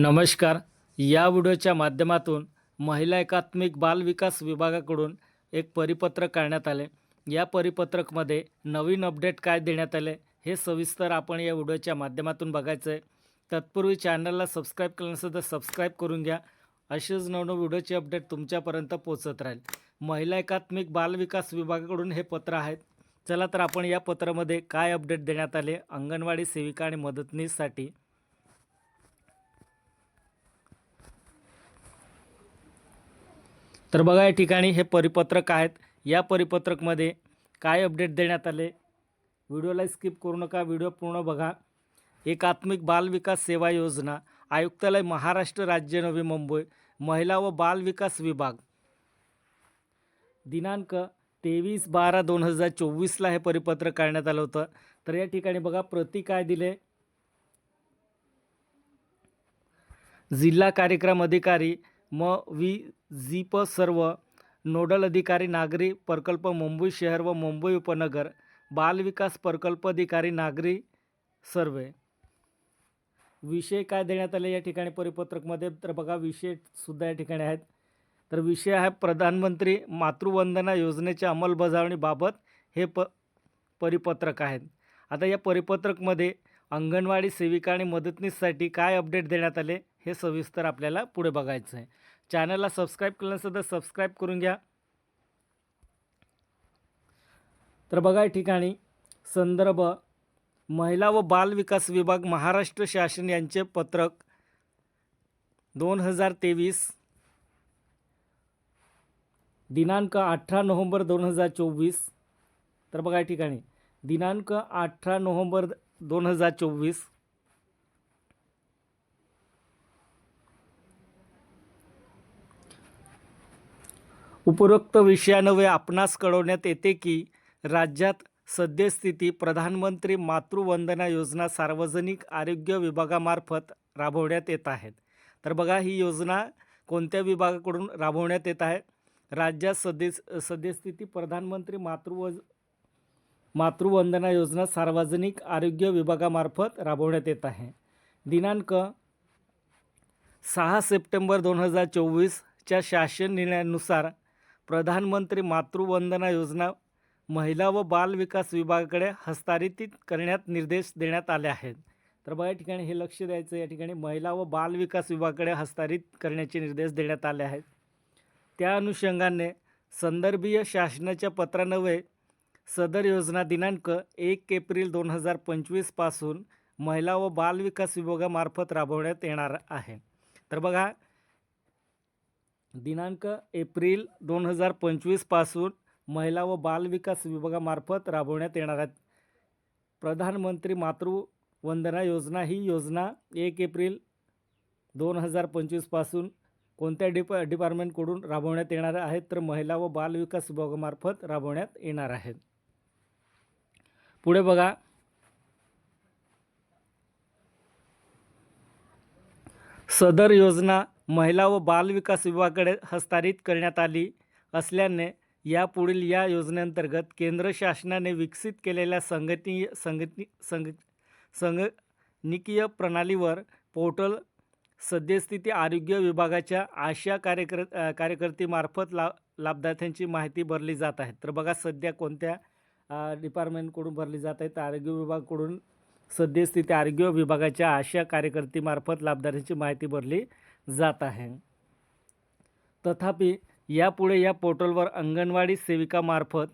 नमस्कार. या व्हिडिओच्या माध्यमातून महिला एकात्मिक बालविकास विभागाकडून एक परिपत्रक काढण्यात आले. या परिपत्रकमध्ये नवीन अपडेट काय देण्यात आले हे सविस्तर आपण या व्हिडिओच्या माध्यमातून बघायचं आहे तत्पूर्वी चॅनलला सबस्क्राईब केलं नसेल तर सबस्क्राईब करून घ्या. असेच नवनव व्हिडिओचे अपडेट तुमच्यापर्यंत पोचत राहील. महिला एकात्मिक बालविकास विभागाकडून हे पत्र आहेत. चला तर आपण या पत्रामध्ये काय अपडेट देण्यात आले अंगणवाडी सेविका आणि मदतनीससाठी तर बघा या ठिकाणी हे परिपत्रक आहेत. या परिपत्रकमध्ये काय अपडेट देण्यात आले? व्हिडिओला स्किप करू नका. व्हिडिओ पूर्ण बघा. एकात्मिक बाल विकास सेवा योजना आयुक्तालय महाराष्ट्र राज्य नवी मुंबई महिला व बाल विकास विभाग. दिनांक तेवीस बारा दोन हजार चोवीसला हे परिपत्रक काढण्यात आलं होतं. तर या ठिकाणी बघा प्रति काय दिले? जिल्हा कार्यक्रम अधिकारी म वि झीप प सर्व नोडल अधिकारी नागरी प्रकल्प मुंबई शहर व मुंबई उपनगर बाल विकास प्रकल्प अधिकारी नागरी सर्वे. विषय काय देण्यात आले या ठिकाणी परिपत्रकमध्ये? तर बघा विषयसुद्धा या ठिकाणी आहेत. तर विषय आहे प्रधानमंत्री मातृवंदना योजनेच्या अंमलबजावणीबाबत हे प परिपत्रक आहेत. आता या परिपत्रकमध्ये अंगणवाडी सेविका आणि मदतनीससाठी काय अपडेट देण्यात आले? हे सविस्तर आपल्याला पुढे बघायचं आहे. चॅनलला सबस्क्राईब केलं नसेल तर सबस्क्राईब करून घ्या. तर बघा या ठिकाणी संदर्भ महिला व बाल विकास विभाग महाराष्ट्र शासन यांचे पत्रक दोन हजार तेवीस दिनांक अठरा नोव्हेंबर दोन हजार चोवीस. तर बघा या ठिकाणी दिनांक अठरा नोव्हेंबर दोन हजार चोवीस उपरोक्त विषयानवे आपणास कळवण्यात येते की राज्यात सद्यस्थिती प्रधानमंत्री मातृवंदना योजना सार्वजनिक आरोग्य विभागामार्फत राबवण्यात येत आहेत. तर बघा ही योजना कोणत्या विभागाकडून राबवण्यात येत आहे? राज्यात सद्य सद्यस्थिती प्रधानमंत्री मातृव मातृवंदना योजना सार्वजनिक आरोग्य विभागामार्फत राबवण्यात येत आहे. दिनांक सहा सप्टेंबर दोन हजार चोवीसच्या शासन निर्णयानुसार प्रधानमंत्री मातृवंदना योजना महिला व बाल विकास विभागाकडे हस्तांतरित करण्यात निर्देश देण्यात आले आहेत. तर बघा या ठिकाणी हे लक्ष द्यायचं या ठिकाणी महिला व बाल विकास विभागाकडे हस्तांतरित करण्याचे निर्देश देण्यात आले आहेत. त्या अनुषंगाने संदर्भीय शासनाच्या पत्रान्वये सदर योजना दिनांक एक एप्रिल दोन हजार पंचवीसपासून महिला व बाल विकास विभागामार्फत राबवण्यात येणार आहे. तर बघा दिनांक एप्रिल दोन हजार पंचवीसपासून महिला व बाल विकास विभागामार्फत राबवण्यात येणार आहेत. प्रधानमंत्री मातृवंदना योजना ही योजना एक एप्रिल दोन हजार पंचवीसपासून कोणत्या डिप डिपार्टमेंटकडून राबवण्यात येणार आहेत तर महिला व बाल विकास विभागामार्फत राबवण्यात येणार आहेत. पुढे बघा. सदर योजना महिला व बाल विकास विभागाकडे हस्तांतरित करण्यात आली असल्याने यापुढील या योजनेअंतर्गत केंद्र शासनाने विकसित केलेल्या संगती संघटनी संग संगणकीय प्रणालीवर पोर्टल सद्यस्थिती आरोग्य विभागाच्या आशा कार्यकर कार्यकर्तीमार्फत ला लाभार्थ्यांची माहिती भरली जात आहे. तर बघा सध्या कोणत्या डिपार्टमेंटकडून भरली जात आहे. तर आरोग्य विभागाकडून सद्यस्थिती आरोग्य विभागाच्या आशा कार्यकर्तीमार्फत लाभार्थ्यांची माहिती भरली जात आहे. तथापि यापुढे या पोर्टलवर अंगणवाडी सेविकामार्फत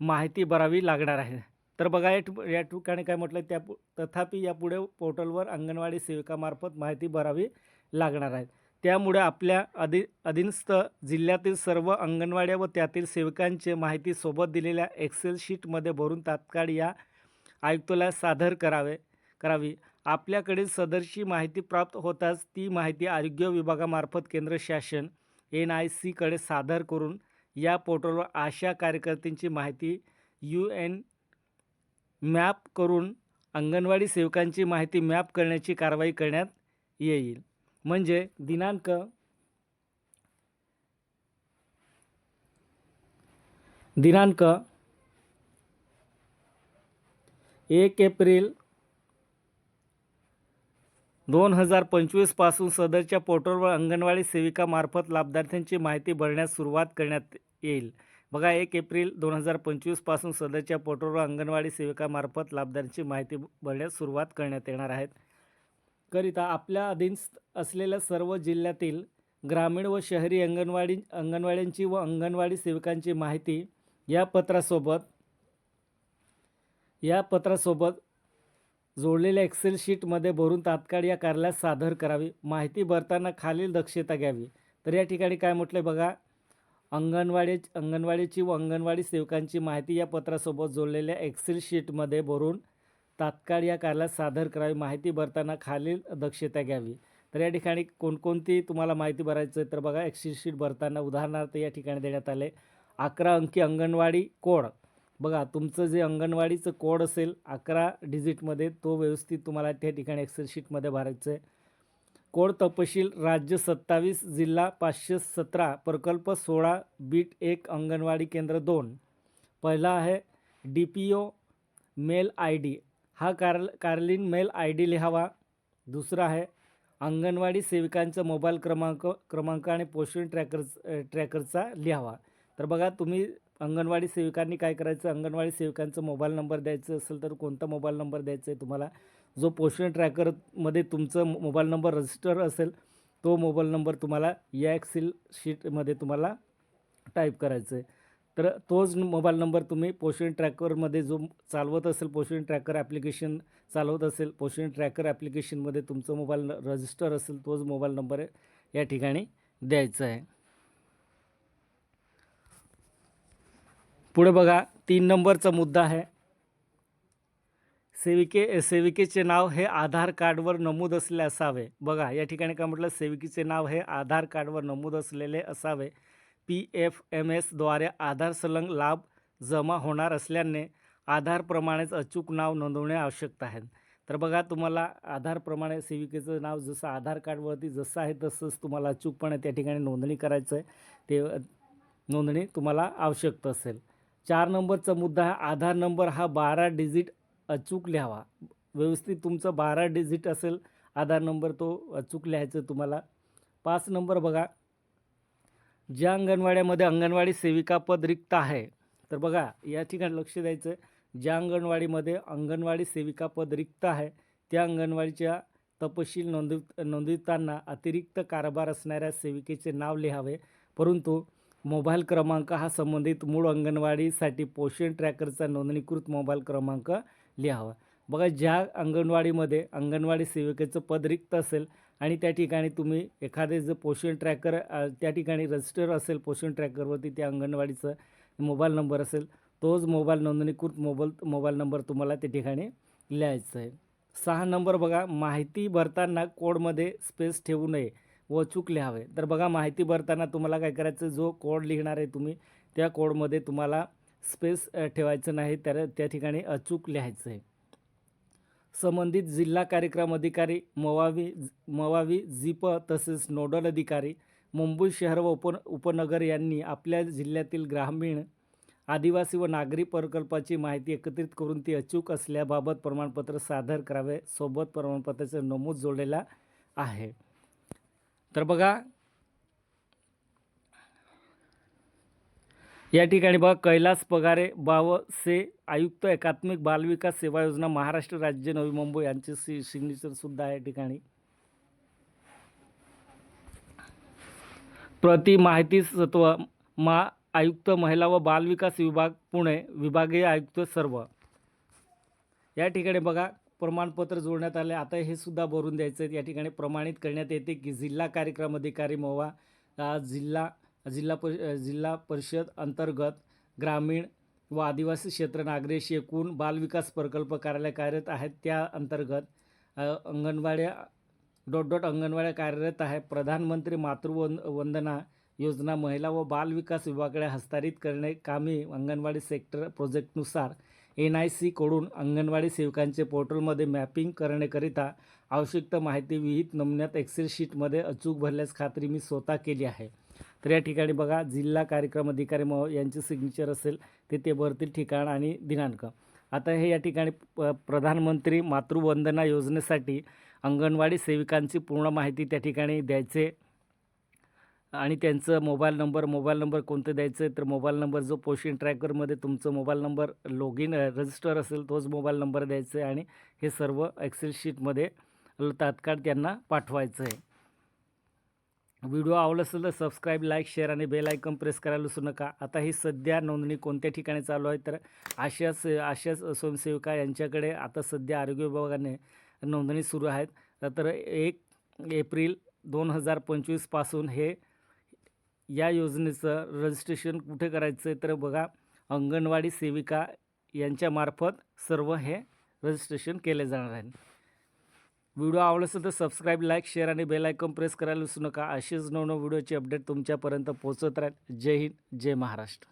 माहिती भरावी लागणार आहे. तर बघा या या ठिकाणी काय म्हटलं त्या तथापि यापुढे पोर्टलवर अंगणवाडी सेविकामार्फत माहिती भरावी लागणार आहे. त्यामुळे आपल्या अधि अधीनस्थ जिल्ह्यातील सर्व अंगणवाड्या व त्यातील सेविकांचे माहिती सोबत दिलेल्या एक्सेल शीटमध्ये भरून तात्काळ या आयुक्तालयास सादर करावे करावी. आपल्याकडे सदरची माहिती प्राप्त होताच ती माहिती आरोग्य विभागामार्फत केंद्र शासन एन आय सीकडे सादर करून या पोर्टलवर आशा कार्यकर्त्यांची माहिती यू एन मॅप करून अंगणवाडी सेवकांची माहिती मॅप करण्याची कारवाई करण्यात येईल. म्हणजे दिनांक दिनांक एक एप्रिल दोन हजार पंचवीसपासून सदरच्या पोर्टलवर अंगणवाडी सेविकामार्फत लाभार्थ्यांची माहिती भरण्यास सुरुवात करण्यात येईल. बघा एक एप्रिल दोन हजार पंचवीसपासून सदरच्या पोर्टलवर अंगणवाडी सेविकामार्फत लाभार्थ्यांची माहिती भरण्यास सुरुवात करण्यात येणार आहेत करिता आपल्या अधीन असलेल्या सर्व जिल्ह्यातील ग्रामीण व शहरी अंगणवाडी अंगणवाड्यांची व अंगणवाडी सेविकांची माहिती या पत्रासोबत या पत्रासोबत जोडलेल्या एक्सेल शीटमध्ये भरून तात्काळ या कार्यालयात सादर करावी. माहिती भरताना खालील दक्षता घ्यावी. तर या ठिकाणी काय म्हटलं आहे बघा. अंगणवाडी अंगणवाडीची व अंगणवाडी सेवकांची माहिती या पत्रासोबत जोडलेल्या एक्सेल शीटमध्ये भरून तात्काळ या कार्यालयात सादर करावी. माहिती भरताना खालील दक्षता घ्यावी. तर या ठिकाणी कोणकोणती तुम्हाला माहिती भरायचं आहे तर बघा एक्सेल शीट भरताना उदाहरणार्थ या ठिकाणी देण्यात आले. अकरा अंकी अंगणवाडी कोड. बघा तुमचं जे अंगणवाडीचं कोड असेल अकरा डिजिटमध्ये तो व्यवस्थित तुम्हाला त्या ठिकाणी एक्सेल शीटमध्ये भरायचं आहे कोड तपशील राज्य सत्तावीस जिल्हा पाचशे सतरा प्रकल्प सोळा बीट एक अंगणवाडी केंद्र दोन. पहिला आहे D P O mail I D. हा कार्ल कार्लिन मेल आय डी लिहावा. दुसरा आहे अंगणवाडी सेविकांचा मोबाईल क्रमांक क्रमांक आणि पोषण ट्रॅकर ट्रॅकरचा लिहावा. तर बघा तुम्ही अंगणवाडी सेविकांनी काय करायचं? अंगणवाडी सेविकांचा मोबाईल नंबर द्यायचं असेल तर कोणता मोबाईल नंबर द्यायचा आहे तुम्हाला? जो पोषण ट्रॅकरमध्ये तुमचं मोबाईल नंबर रजिस्टर असेल तो मोबाईल नंबर तुम्हाला या एक्सेल शीटमध्ये तुम्हाला टाईप करायचं आहे. तर तोच मोबाईल नंबर तुम्ही पोषण ट्रॅकरमध्ये जो चालवत असेल पोषण ट्रॅकर ॲप्लिकेशन चालवत असेल पोषण ट्रॅकर ॲप्लिकेशनमध्ये तुमचं मोबाईल रजिस्टर असेल तोच मोबाईल नंबर या ठिकाणी द्यायचा आहे. पुढे बघा तीन नंबरचा मुद्दा आहे. सेविके सेविकेचे नाव हे आधार कार्डवर नमूद असले असावे. बघा या ठिकाणी काय म्हटलं? सेविकेचे नाव हे आधार कार्डवर नमूद असलेले असावे. पी एफ एम एसद्वारे आधार संलग्न लाभ जमा होणार असल्याने आधारप्रमाणेच अचूक नाव नोंदवणे आवश्यक आहे. तर बघा तुम्हाला आधारप्रमाणे सेविकेचं नाव जसं आधार कार्डवरती जसं आहे तसंच तुम्हाला अचूकपणे त्या ठिकाणी नोंदणी करायचं आहे ते नोंदणी तुम्हाला आवश्यक असेल. चार नंबरचा मुद्दा आहे आधार नंबर हा बारा डिजिट अचूक लिहावा. व्यवस्थित तुमचं बारा डिजिट असेल आधार नंबर तो अचूक लिहायचं तुम्हाला. पाच नंबर बघा. ज्या अंगणवाड्यामध्ये अंगणवाडी सेविका पद रिक्त आहे तर बघा या ठिकाणी लक्ष द्यायचं आहे ज्या अंगणवाडीमध्ये अंगणवाडी सेविका पद रिक्त आहे त्या अंगणवाडीच्या तपशील नोंदव नोंदविताना अतिरिक्त कारभार असणाऱ्या सेविकेचे नाव लिहावे. परंतु मोबाईल क्रमांक हा संबंधित मूळ अंगणवाडीसाठी पोषण ट्रॅकरचा नोंदणीकृत मोबाईल क्रमांक लिहावा. बघा ज्या अंगणवाडीमध्ये अंगणवाडी सेविकेचं पद रिक्त असेल आणि त्या ठिकाणी तुम्ही एखादे जर पोषण ट्रॅकर त्या ठिकाणी रजिस्टर असेल पोषण ट्रॅकरवरती त्या अंगणवाडीचं मोबाईल नंबर असेल तोच मोबाईल नोंदणीकृत मोबाईल मोबाईल नंबर तुम्हाला त्या ठिकाणी लिहायचा आहे. सहा नंबर बघा माहिती भरताना कोडमध्ये स्पेस ठेवू नये. व चुकले लिहावे तर बघा माहिती भरताना तुम्हाला काय करायचं जो कोड लिहिणार आहे तुम्ही त्या कोडमध्ये तुम्हाला स्पेस ठेवायचं नाही तर त्या ठिकाणी अचूक लिहायचं आहे. संबंधित जिल्हा कार्यक्रम अधिकारी मवावी मवावी जिप तसेच नोडल अधिकारी मुंबई शहर व उप उपनगर यांनी आपल्या जिल्ह्यातील ग्रामीण आदिवासी व नागरी प्रकल्पाची माहिती एकत्रित करून ती अचूक असल्याबाबत प्रमाणपत्र सादर करावे सोबत प्रमाणपत्राचा नमूद जोडलेला आहे. तर बघा. या ठिकाणी बघा कैलास पगारे बावसे आयुक्त एकात्मिक बालविकास सेवा योजना महाराष्ट्र राज्य नवी मुंबई यांचे सी सिग्नेचरसुद्धा या ठिकाणी. प्रति माहिती सत्व मा आयुक्त महिला व बालविकास विभाग पुणे विभागीय आयुक्त सर्व. या ठिकाणी बघा. प्रमाणपत्र जोडण्यात आले. आता हे सुद्धा भरून द्यायचं आहे या ठिकाणी प्रमाणित करण्यात येते की जिल्हा कार्यक्रम अधिकारी मोवा जिल्हा जिल्हा पर जिल्हा परिषद अंतर्गत ग्रामीण व आदिवासी क्षेत्र नागरेशी एकूण बालविकास प्रकल्प कार्यालय कार्यरत आहेत. त्या अंतर्गत अंगणवाड्या डॉट डॉट अंगणवाड्या कार्यरत आहे. प्रधानमंत्री मातृवंद वंदना योजना महिला व बालविकास विभागाकडे हस्तांतरित करणे कामी अंगणवाडी सेक्टर प्रोजेक्टनुसार एन आय सीकडून अंगणवाडी सेवकांचे पोर्टलमध्ये मॅपिंग करण्याकरिता आवश्यक माहिती विहित नमुन्यात एक्सेल शीटमध्ये अचूक भरल्यास खात्री मी स्वतः केली आहे. तर या ठिकाणी बघा जिल्हा कार्यक्रम अधिकारी म यांचे सिग्नेचर असेल ते ते भरतील ठिकाण आणि दिनांक. आता हे या ठिकाणी प प्रधानमंत्री मातृवंदना योजनेसाठी अंगणवाडी सेविकांची पूर्ण माहिती त्या ठिकाणी द्यायचे आणि त्यांचं मोबाईल नंबर मोबाईल नंबर कोणतं द्यायचं आहे तर मोबाईल नंबर जो पोशन ट्रॅकरमध्ये तुमचं mobile number log in register असेल तोच मोबाईल नंबर द्यायचा आहे आणि हे सर्व एक्सेल शीटमध्ये तात्काळ त्यांना पाठवायचं आहे. व्हिडिओ आवडला असेल तर सबस्क्राईब लाईक शेअर आणि बेल आयकॉन प्रेस करायला विसरू नका. आता ही सध्या नोंदणी कोणत्या ठिकाणी चालू आहे? तर आशा आशा स्वयंसेविका यांच्याकडे आता सध्या आरोग्य विभागाने नोंदणी सुरू आहेत. तर एक एप्रिल दोन हजार पंचवीसपासून हे या योजनेचं रजिस्ट्रेशन कुठे करायचं आहे? तर बघा अंगणवाडी सेविका यांच्यामार्फत सर्व हे रजिस्ट्रेशन केले जाणार आहे. व्हिडिओ आवडला असेल तर सबस्क्राईब लाईक शेअर आणि बेल आयकॉन प्रेस करायला विसरू नका. असेच नवनव व्हिडिओची अपडेट तुमच्यापर्यंत पोहोचत राहील. जय हिंद जय महाराष्ट्र.